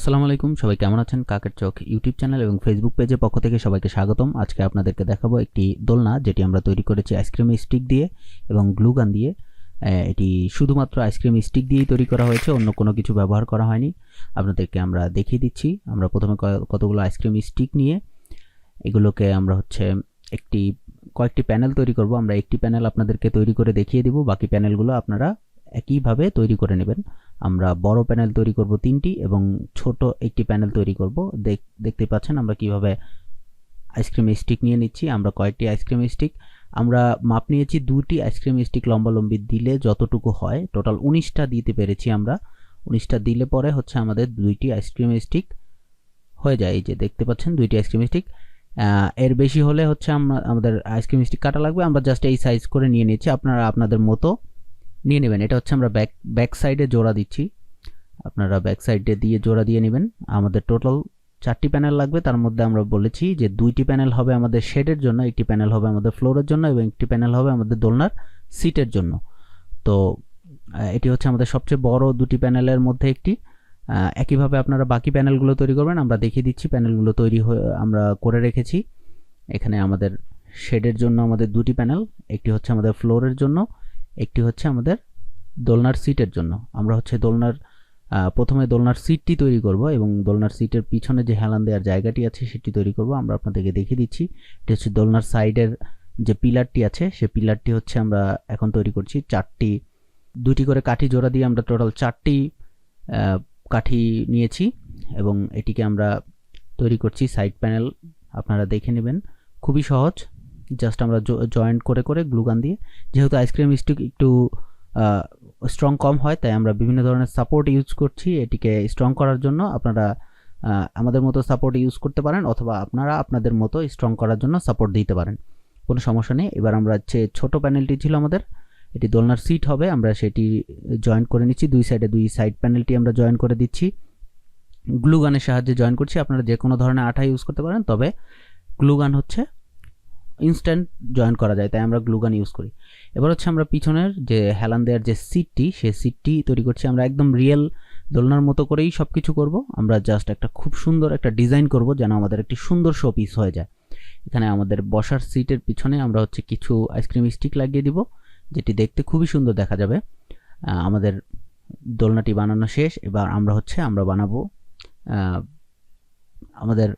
আসসালামু আলাইকুম, সবাই কেমন আছেন? কাকের চোখ ইউটিউব চ্যানেল এবং ফেসবুক পেজের পক্ষ থেকে সবাইকে স্বাগতম। আজকে আপনাদেরকে দেখাবো একটি দোলনা যেটি আমরা তৈরি করেছি আইসক্রিম স্টিক দিয়ে এবং গ্লু গান দিয়ে। এটি শুধুমাত্র আইসক্রিম স্টিক দিয়েই তৈরি করা হয়েছে, অন্য কোনো কিছু ব্যবহার করা হয়নি। আপনাদেরকে আমরা দেখিয়ে দিচ্ছি। আমরা প্রথমে কতগুলো আইসক্রিম স্টিক নিয়ে এগুলোকে আমরা হচ্ছে একটি, কয়েকটি প্যানেল তৈরি করব। আমরা একটি প্যানেল আপনাদেরকে তৈরি করে দেখিয়ে দিব, বাকি প্যানেলগুলো আপনারা একইভাবে তৈরি করে নেবেন। আমরা বড় প্যানেল তৈরি করব তিনটি এবং ছোট একটি প্যানেল তৈরি করব। দেখ- দেখতে পাচ্ছেন আমরা কীভাবে আইসক্রিম স্টিক নিয়ে নিচ্ছি। আমরা কয়েকটি আইসক্রিম স্টিক। আমরা মাপ নিয়েছি দুটি আইসক্রিম স্টিক লম্বালম্বি দিলে যতটুকু হয়। টোটাল উনিশটা দিতে পেরেছি আমরা। উনিশটা দিলে পরে হচ্ছে আমাদের দুইটি আইসক্রিম স্টিক হয়ে যায়। এই যে দেখতে পাচ্ছেন দুইটি আইসক্রিম স্টিক। এর বেশি হলে হচ্ছে আমরা আমাদের আইসক্রিম স্টিক কাটা লাগবে। আমরা জাস্ট এই সাইজ করে নিয়ে নিচ্ছি। আপনারা আপনাদের মতো নিয়ে নেবেন। এটা হচ্ছে আমরা ব্যাক ব্যাক সাইডে জোড়া দিচ্ছি। আপনারা ব্যাক সাইডে দিয়ে জোড়া দিয়ে নেবেন। আমাদের টোটাল চারটি প্যানেল লাগবে। তার মধ্যে আমরা বলেছি যে দুইটি প্যানেল হবে আমাদের শেডের জন্য, একটি প্যানেল হবে আমাদের ফ্লোরের জন্য এবং একটি প্যানেল হবে আমাদের দোলনার সিটের জন্য। তো এটি হচ্ছে আমাদের সবচেয়ে বড় দুটি প্যানেলের মধ্যে একটি। একইভাবে আপনারা বাকি প্যানেলগুলো তৈরি করবেন। আমরা দেখিয়ে দিচ্ছি প্যানেলগুলো তৈরি আমরা করে রেখেছি। এখানে আমাদের শেডের জন্য আমাদের দুটি প্যানেল একটি হচ্ছে আমাদের ফ্লোরের জন্য। একটি হচ্ছে আমাদের দোলনার সিটের জন্য। আমরা হচ্ছে দোলনার প্রথমে দোলনার সিটটি তৈরি করব এবং দোলনার সিটের পিছনে যে হেলান দেওয়ার জায়গাটি আছে সেটি তৈরি করব। আমরা আপনাদেরকে দেখিয়ে দিচ্ছি। এটি হচ্ছে দোলনার সাইডের যে পিলারটি আছে, সে পিলারটি হচ্ছে আমরা এখন তৈরি করছি চারটি, দুটি করে কাঠি জোড়া দিয়ে আমরা টোটাল চারটি কাঠি নিয়েছি এবং এটিকে আমরা তৈরি করছি সাইড প্যানেল। আপনারা দেখে নেবেন। খুবই সহজ। জাস্ট আমরা জয়েন্ট করে করে গ্লুগান দিয়ে। যেহেতু আইসক্রিম স্টিক একটু স্ট্রং কম হয়, তাই আমরা বিভিন্ন ধরনের সাপোর্ট ইউজ করছি এটিকে স্ট্রং করার জন্য। আপনারা আমাদের মতো সাপোর্ট ইউজ করতে পারেন অথবা আপনারা আপনাদের মতো স্ট্রং করার জন্য সাপোর্ট দিতে পারেন। কোনো সমস্যা নেই। এবার আমরা হচ্ছে ছোট প্যানেলটি ছিল আমাদের, এটি দোলনার সিট হবে। আমরা সেটি জয়েন করে নিচ্ছি। দুই সাইডে দুই সাইড প্যানেলটি আমরা জয়েন করে দিচ্ছি। গ্লু গানের সাহায্যে জয়েন করছি। আপনারা যে কোনো ধরনের আঠা ইউজ করতে পারেন, তবে গ্লু গান হচ্ছে ইনস্ট্যান্ট জয়েন করা যায়, তাই আমরা গ্লু গান ইউজ করি। এবার হচ্ছে আমরা পিছনের যে হেলান দেওয়ার যে সিটটি সেই সিটটি তৈরি করছি। আমরা একদম রিয়েল দোলনার মতো করেই সব কিছু করব। আমরা জাস্ট একটা খুব সুন্দর একটা ডিজাইন করব যেন আমাদের একটি সুন্দর শো পিস হয়ে যায়। এখানে আমাদের বসার সিটের পিছনে আমরা হচ্ছে কিছু আইসক্রিম স্টিক লাগিয়ে দিব, যেটি দেখতে খুবই সুন্দর দেখা যাবে। আমাদের দোলনাটি বানানো শেষ। এবার আমরা হচ্ছে আমরা বানাবো আমাদের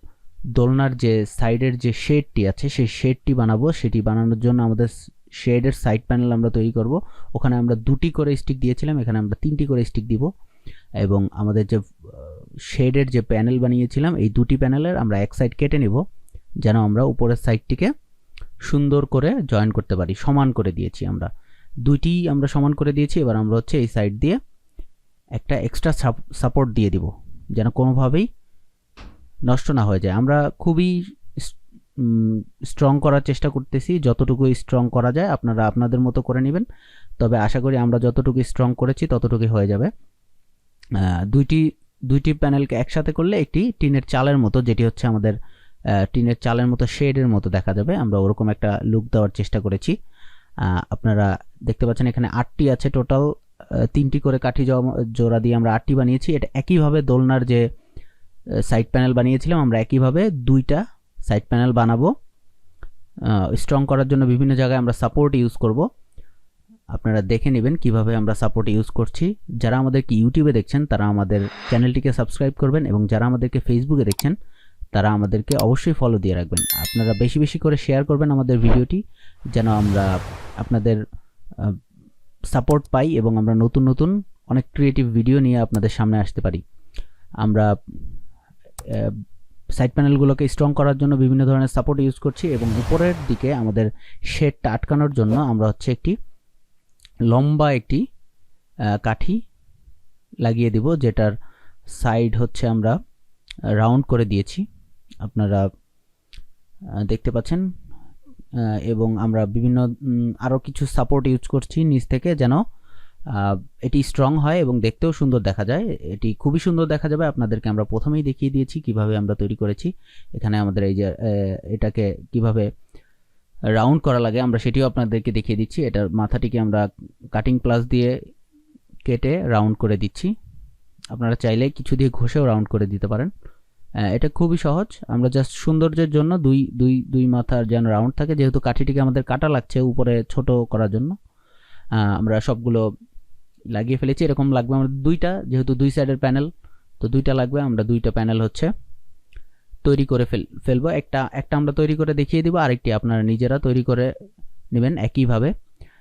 দোলনার যে সাইডের যে শেডটি আছে, সেই শেডটি বানাবো। সেটি বানানোর জন্য আমাদের শেডের সাইড প্যানেল আমরা তৈরি করব। ওখানে আমরা দুটি করে স্টিক দিয়েছিলাম, এখানে আমরা তিনটি করে স্টিক দিব। এবং আমাদের যে শেডের যে প্যানেল বানিয়েছিলাম, এই দুটি প্যানেলের আমরা এক সাইড কেটে নেব, যেন আমরা উপরের সাইডটিকে সুন্দর করে জয়েন করতে পারি। সমান করে দিয়েছি আমরা। দুইটি আমরা সমান করে দিয়েছি, এবার আমরা হচ্ছে এই সাইড দিয়ে একটা এক্সট্রা সাপোর্ট দিয়ে দিব, যেন কোনোভাবেই নষ্ট না হয়ে যায়। আমরা খুবই স্ট্রং করার চেষ্টা করতেছি। যতটুকু স্ট্রং করা যায় আপনারা আপনাদের মতো করে নেবেন। তবে আশা করি আমরা যতটুকু স্ট্রং করেছি ততটুকুই হয়ে যাবে। দুইটি দুইটি প্যানেলকে একসাথে করলে একটি টিনের চালের মতো, যেটি হচ্ছে আমাদের টিনের চালের মতো শেডের মতো দেখা যাবে। আমরা ওরকম একটা লুক দেওয়ার চেষ্টা করেছি। আপনারা দেখতে পাচ্ছেন এখানে আটটি আছে টোটাল তিনটি করে কাঠি জোড়া দিয়ে আমরা আটটি বানিয়েছি। এটা একইভাবে দোলনার যে সাইড প্যানেল বানিয়েছিলাম, আমরা একইভাবে দুইটা সাইড প্যানেল বানাবো। স্ট্রং করার জন্য বিভিন্ন জায়গায় আমরা সাপোর্ট ইউজ করব। আপনারা দেখে নেবেন কীভাবে আমরা সাপোর্ট ইউজ করছি। যারা আমাদেরকে ইউটিউবে দেখছেন, তারা আমাদের চ্যানেলটিকে সাবস্ক্রাইব করবেন এবং যারা আমাদেরকে ফেসবুকে দেখছেন, তারা আমাদেরকে অবশ্যই ফলো দিয়ে রাখবেন। আপনারা বেশি বেশি করে শেয়ার করবেন আমাদের ভিডিওটি যেন আমরা আপনাদের সাপোর্ট পাই এবং আমরা নতুন নতুন অনেক ক্রিয়েটিভ ভিডিও নিয়ে আপনাদের সামনে আসতে পারি। আমরা সাইড প্যানেলগুলোকে স্ট্রং করার জন্য বিভিন্ন ধরনের সাপোর্ট ইউজ করছি এবং উপরের দিকে আমাদের শেডটা আটকানোর জন্য আমরা হচ্ছে একটি লম্বা একটি কাঠি লাগিয়ে দিব, যেটার সাইড হচ্ছে আমরা রাউন্ড করে দিয়েছি। আপনারা দেখতে পাচ্ছেন এবং আমরা বিভিন্ন আরও কিছু সাপোর্ট ইউজ করছি নিচ থেকে যেন এটি স্ট্রং হয় এবং দেখতেও সুন্দর দেখা যায়। এটি খুবই সুন্দর দেখা যাবে। আপনাদেরকে আমরা প্রথমেই দেখিয়ে দিয়েছি কীভাবে আমরা তৈরি করেছি। এখানে আমাদের এই যে এটাকে কীভাবে রাউন্ড করা লাগে, আমরা সেটিও আপনাদেরকে দেখিয়ে দিচ্ছি। এটার মাথাটিকে আমরা কাটিং প্লাস দিয়ে কেটে রাউন্ড করে দিচ্ছি। আপনারা চাইলে কিছু দিয়ে ঘষেও রাউন্ড করে দিতে পারেন। এটা খুবই সহজ। আমরা জাস্ট সৌন্দর্যের জন্য দুই দুই দুই মাথার যেন রাউন্ড থাকে, যেহেতু কাঠিটিকে আমাদের কাটা লাগছে উপরে ছোট করার জন্য আমরা সবগুলো লাগিয়ে ফেলেছি। এরকম লাগবে আমাদের দুইটা, যেহেতু দুই সাইডের প্যানেল তো দুইটা লাগবে। আমরা দুইটা প্যানেল হচ্ছে তৈরি করে ফেল, ফেলব। একটা একটা আমরা তৈরি করে দেখিয়ে দিব, আরেকটি আপনারা নিজেরা তৈরি করে নেবেন একইভাবে।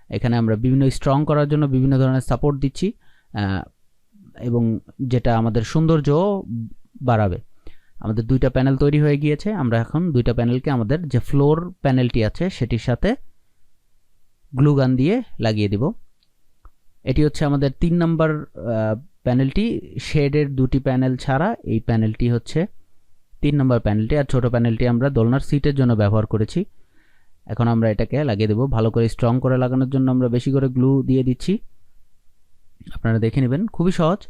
এখানে আমরা বিভিন্ন স্ট্রং করার জন্য বিভিন্ন ধরনের সাপোর্ট দিচ্ছি এবং যেটা আমাদের সৌন্দর্য বাড়াবে। আমাদের দুইটা প্যানেল তৈরি হয়ে গিয়েছে। আমরা এখন দুইটা প্যানেলকে আমাদের যে ফ্লোর প্যানেলটি আছে, সেটির সাথে গ্লুগান দিয়ে লাগিয়ে দিব। এটি হচ্ছে আমাদের তিন নম্বর প্যানেলটি। শেডের দুটি প্যানেল ছাড়া এই প্যানেলটি হচ্ছে তিন নম্বর প্যানেলটি। আর ছোট প্যানেলটি আমরা দোলনার সিটের জন্য ব্যবহার করেছি। এখন আমরা এটাকে লাগিয়ে দেবো। ভালো করে স্ট্রং করে লাগানোর জন্য আমরা বেশি করে গ্লু দিয়ে দিচ্ছি। আপনারা দেখে নেবেন, খুবই সহজ।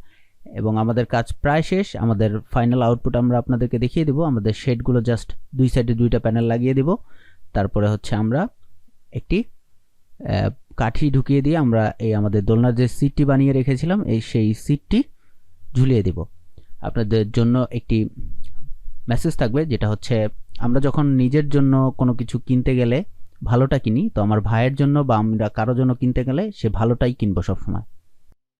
এবং আমাদের কাজ প্রায় শেষ। আমাদের ফাইনাল আউটপুট আমরা আপনাদেরকে দেখিয়ে দেবো। আমাদের শেডগুলো জাস্ট দুই সাইডে দুইটা প্যানেল লাগিয়ে দেব। তারপরে হচ্ছে আমরা একটি কাঠি ঢুকিয়ে দিয়ে আমরা এই আমাদের দোলনার যে সিটটি বানিয়ে রেখেছিলাম, এই সেই সিটটি ঝুলিয়ে দেব। আপনাদের জন্য একটি মেসেজ থাকবে যেটা হচ্ছে, আমরা যখন নিজের জন্য কোনো কিছু কিনতে গেলে ভালোটা কিনি, তো আমার ভাইয়ের জন্য বা আমরা কারও জন্য কিনতে গেলে সে ভালোটাই কিনবো সবসময়।